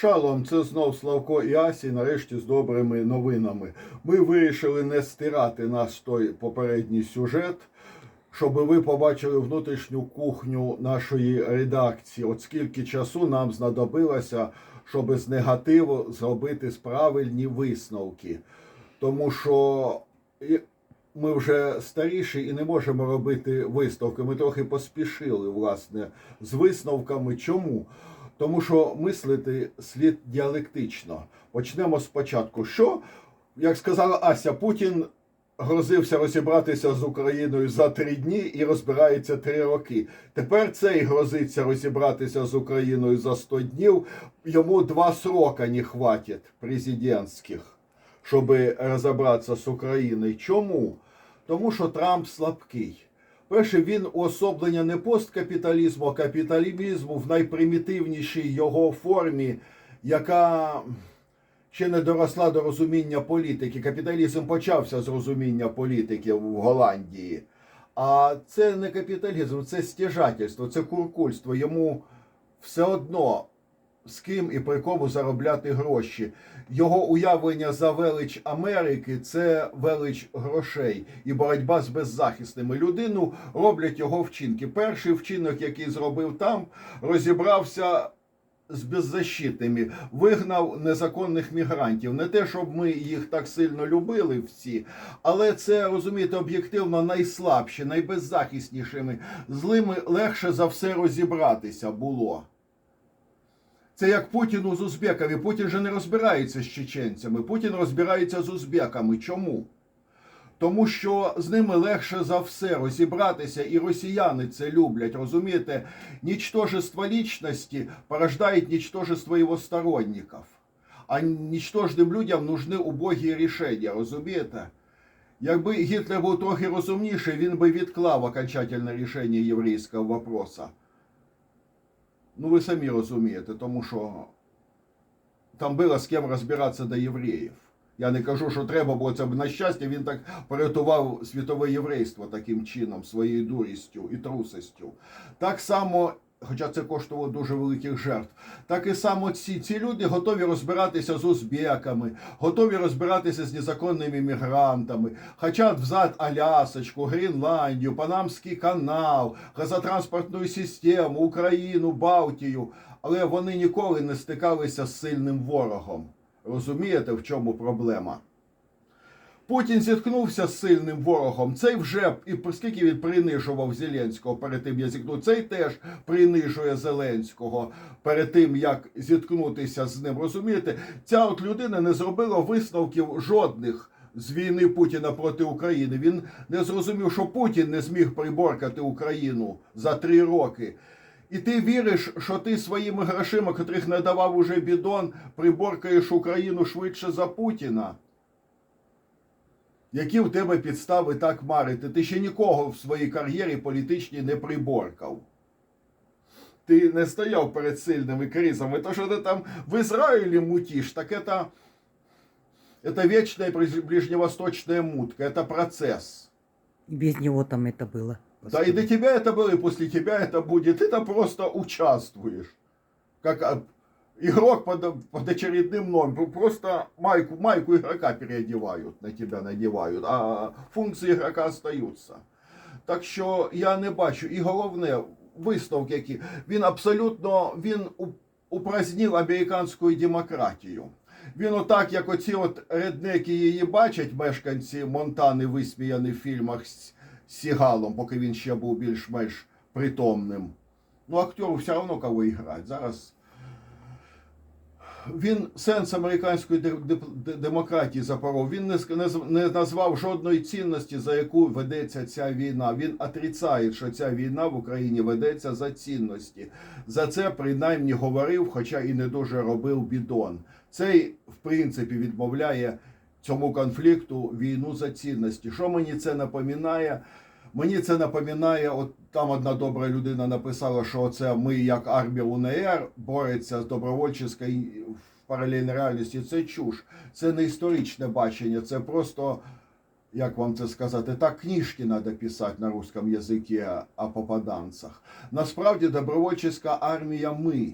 Шалом, це знов Славко і Асі, нарешті з добрими новинами. Ми вирішили не стирати наш той попередній сюжет, щоб ви побачили внутрішню кухню нашої редакції. От скільки часу нам знадобилося, щоб з негативу зробити правильні висновки. Тому що ми вже старіші і не можемо робити висновки. Ми трохи поспішили, власне, з висновками. Чому? Тому що мислити слід діалектично. Почнемо спочатку. Що, як сказала Ася, Путін грозився розібратися з Україною за три дні і розбирається три роки. Тепер цей грозиться розібратися з Україною за 100 днів. Йому два срока не хватить президентських, щоб розібратися з Україною. Чому? Тому що Трамп слабкий. Перше, він уособлення не посткапіталізму, а капіталізму в найпримітивнішій його формі, яка ще не доросла до розуміння політики. Капіталізм почався з розуміння політики в Голландії. А це не капіталізм, це стяжательство, це куркульство. Йому все одно з ким і при кому заробляти гроші. Його уявлення за велич Америки це велич грошей і боротьба з беззахисними. Людину роблять його вчинки. Перший вчинок, який зробив там, розібрався з беззащитними, вигнав незаконних мігрантів. Не те, щоб ми їх так сильно любили всі, але це розумієте об'єктивно найслабші, найбеззахиснішими. З ними легше за все розібратися було. Це як Путіну з узбеками. Путін же не розбирається з чеченцями. Путін розбирається з узбеками. Чому? Тому що з ними легше за все розібратися, і росіяни це люблять. Розумієте, нічтожество лічності порождає нічтожество його сторонників. А нічтожним людям нужны убогі рішення, розумієте? Якби Гітлер був трохи розумніший, він би відклав окончательне рішення єврейського вопроса. Ну, ви самі розумієте, тому що там було з ким розбиратися до євреїв. Я не кажу, що треба було це б на щастя. Він так порятував світове єврейство таким чином, своєю дурістю і трусостю. Так само, хоча це коштувало дуже великих жертв, так і само ці, ці люди готові розбиратися з узбеками, готові розбиратися з незаконними мігрантами, хочуть взад Алясочку, Гренландію, Панамський канал, газотранспортну систему, Україну, Балтію, але вони ніколи не стикалися з сильним ворогом. Розумієте, в чому проблема? Путін зіткнувся з сильним ворогом. Цей вже і скільки він принижував Зеленського перед тим, як зіткнув, цей теж принижує Зеленського перед тим, як зіткнутися з ним. Розумієте, ця от людина не зробила висновків жодних з війни Путіна проти України. Він не зрозумів, що Путін не зміг приборкати Україну за три роки. І ти віриш, що ти своїми грошима, котрих не давав уже бідон, приборкаєш Україну швидше за Путіна? Які в тебе підстави так марити? Ти ще нікого в своїй кар'єрі політичній не приборкав. Ти не стояв перед сильними кризами. То, що ти там в Ізраїлі мутиш, так это, это вечная ближневосточная мутка, это процесс. И без него там это было. Да и до тебя это было, и после тебя это будет. Ты там просто участвуешь. Как а, игрок под, под очередным номером. Просто майку, майку игрока переодевают, на тебя надевают, а функції игрока остаються. Так що я не бачу. І головне, висновки, які він абсолютно він у- упразднив американську демократію. Він отак, як оці от реднеки її бачать, мешканці Монтани, висміяні в фільмах з Сігалом, поки він ще був більш-менш притомним. Ну, актеру все одно кого грати. Зараз він сенс американської де- де- де- демократії запоров. Він не, не, не назвав жодної цінності, за яку ведеться ця війна. Він отрицає, що ця війна в Україні ведеться за цінності. За це принаймні говорив, хоча і не дуже робив бідон. Цей, в принципі, відмовляє цьому конфлікту війну за цінності. Що мені це напоминає? Мені це напоминає, от там одна добра людина написала, що це ми, як армія УНР, бореться з добровольчою в паралельній реальності. Це чуш, це не історичне бачення, це просто, як вам це сказати, так книжки треба писати на русском язикі о попаданцях. Насправді добровольча армія ми.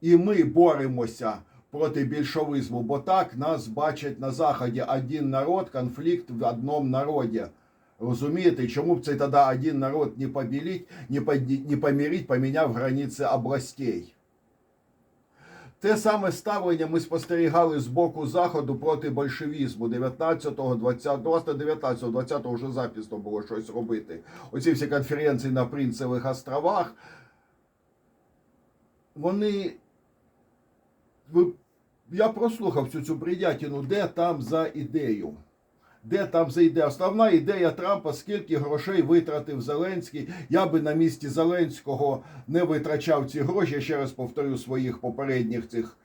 І ми боремося проти більшовизму, бо так нас бачать на Заході один народ, конфлікт в одному народі. Розумієте, чому б це тоді один народ не побіліть, не, не поміріть, поміняв границі областей? Те саме ставлення ми спостерігали з боку Заходу проти большевізму 19-го, 20-го, 19-го, 20-го вже запізно було щось робити. Оці всі конференції на Принцевих островах, вони. Я прослухав цю цю бредятину, де там за ідею. Де там за ідея? Основна ідея Трампа, скільки грошей витратив Зеленський. Я би на місці Зеленського не витрачав ці гроші. Я ще раз повторю своїх попередніх цих.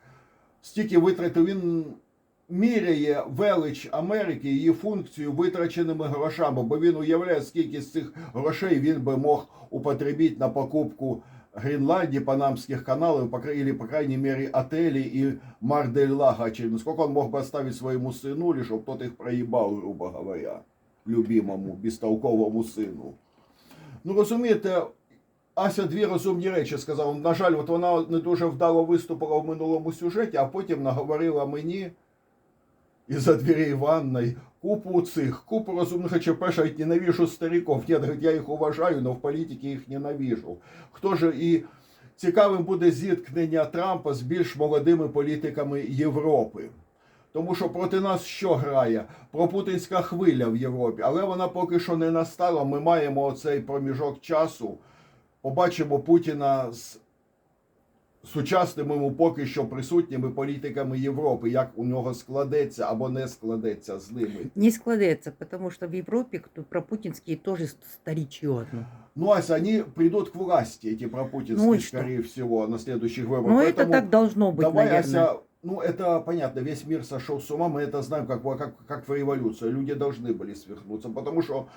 Стільки витратив він міряє велич Америки, її функцію витраченими грошами, бо він уявляє, скільки з цих грошей він би мог употребити на покупку Гренландии, панамских каналов, по, кра- или, по крайней мере, отелей и Мардель-Лага очередно. Сколько он мог бы оставить своему сыну, или чтобы тот их проебал, грубо говоря, любимому, бестолковому сину. Ну, розумієте, Ася дві розумні речі сказала. На жаль, от вона не дуже вдало виступила в минулому сюжеті, а потім наговорила мені із-за дверей ванной купу цих, купу. Перше, я ненавижу стариков. Ні, говорить, я їх уважаю, але в політиці їх ненавижу. Хто ж і цікавим буде зіткнення Трампа з більш молодими політиками Європи. Тому що проти нас що грає? Пропутинська хвиля в Європі, але вона поки що не настала. Ми маємо оцей проміжок часу. Побачимо Путіна з сучасними йому поки що присутніми політиками Європи, як у нього складеться або не складеться з ними. Не складывается, потому что в Европе кто пропутинские тоже старичье одно. Ну, а они придут к власти, эти пропутинские, Ну и что? скорее всего, на следующих выборах. Но это Поэтому так должно быть, давай, наверное. Ася, ну, это понятно, весь мир сошел с ума, мы это знаем, как, во- как, как в революции. Люди должны были свихнуться, потому что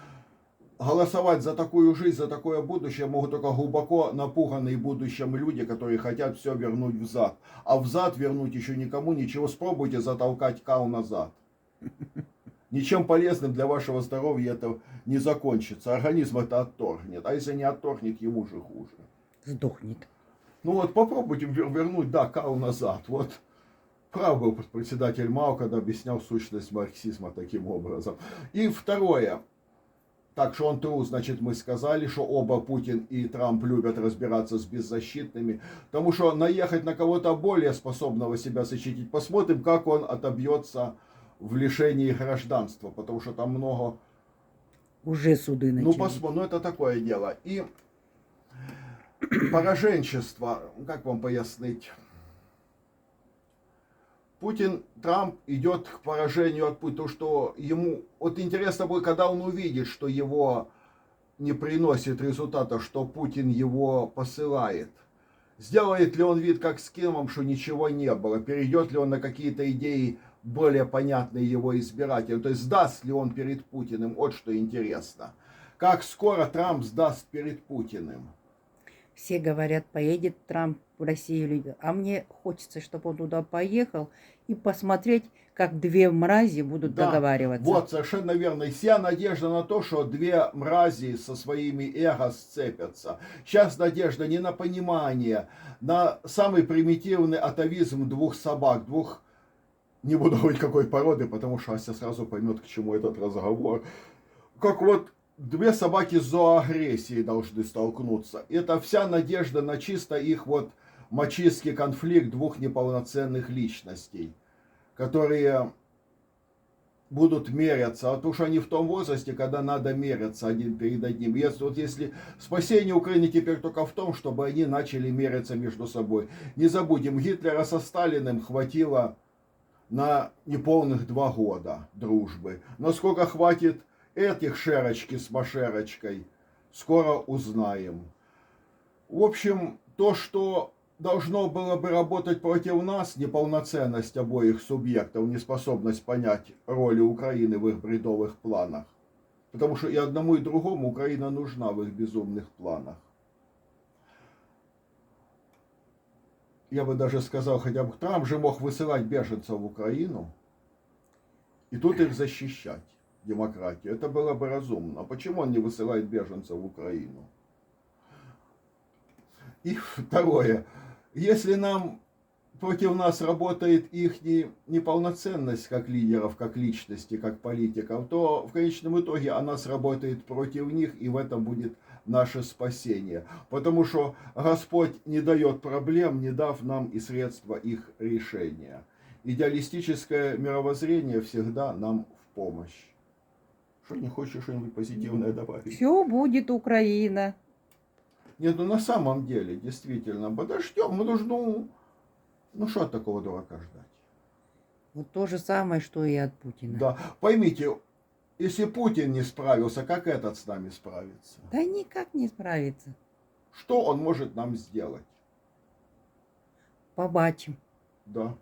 голосовать за такую жизнь, за такое будущее могут только глубоко напуганные будущим люди, которые хотят все вернуть взад. А взад вернуть еще никому ничего. Спробуйте затолкать кал назад. Ничем полезным для вашего здоровья это не закончится. Организм это отторгнет. А если не отторгнет, ему же хуже. Сдохнет. Ну вот попробуйте вер- вернуть, да, Кал назад. Вот прав был председатель Мао, когда объяснял сущность марксизма таким образом. И второе. Так что он тру, значит, мы сказали, что оба Путин и Трамп любят разбираться с беззащитными. Потому что наехать на кого-то более способного себя защитить, посмотрим, как он отобьется в лишении гражданства. Потому что там много Уже суды ну, начались. посмотрим, ну это такое дело. И пораженчество, как вам пояснить? Путин, Трамп идет к поражению от Путина, что ему, вот интересно будет, когда он увидит, что его не приносит результата, что Путин его посылает. Сделает ли он вид, как с Кимом, что ничего не было? Перейдет ли он на какие-то идеи более понятные его избирателям? То есть сдаст ли он перед Путиным? Вот что интересно. Как скоро Трамп сдаст перед Путиным? Все говорят, поедет Трамп в Россию. люди. А мне хочется, чтобы он туда поехал и посмотреть, как две мрази будут Да, договариваться. Вот, совершенно верно. И вся надежда на то, что две мрази со своими эго сцепятся. Сейчас надежда не на понимание, на самый примитивный атовизм двух собак, двух... Не буду говорить какой породы, потому что Ася сразу поймет, к чему этот разговор. Как вот две собаки с зооагрессией должны столкнуться. Это вся надежда на чисто их вот мачистский конфликт двух неполноценных личностей, которые будут меряться, а то что они в том возрасте, когда надо меряться один перед одним. Если, вот если спасение Украины теперь только в том, чтобы они начали меряться между собой. Не забудем, Гитлера со Сталиным хватило на неполных два года дружбы. Но сколько хватит этих шерочки с машерочкой, скоро узнаем. В общем, то, что должно было бы работать против нас, неполноценность обоих субъектов, неспособность понять роли Украины в их бредовых планах. Потому что и одному, и другому Украина нужна в их безумных планах. Я бы даже сказал, хотя бы Трамп же мог высылать беженцев в Украину и тут их защищать, демократию. Это было бы разумно. Почему он не высылает беженцев в Украину? И второе. Если нам против нас работает их неполноценность как лидеров, как личности, как политиков, то в конечном итоге она сработает против них, и в этом будет наше спасение. Потому что Господь не дает проблем, не дав нам и средства их решения. Идеалистическое мировоззрение всегда нам в помощь. Что, не хочешь что-нибудь позитивное добавить? Все будет Украина. Нет, ну на самом деле, действительно, подождем, мы должны, ну, ну что от такого дурака ждать? Вот то же самое, что и от Путина. Да, поймите, если Путин не справился, как этот с нами справится? Да никак не справится. Что он может нам сделать? Побачим. Да.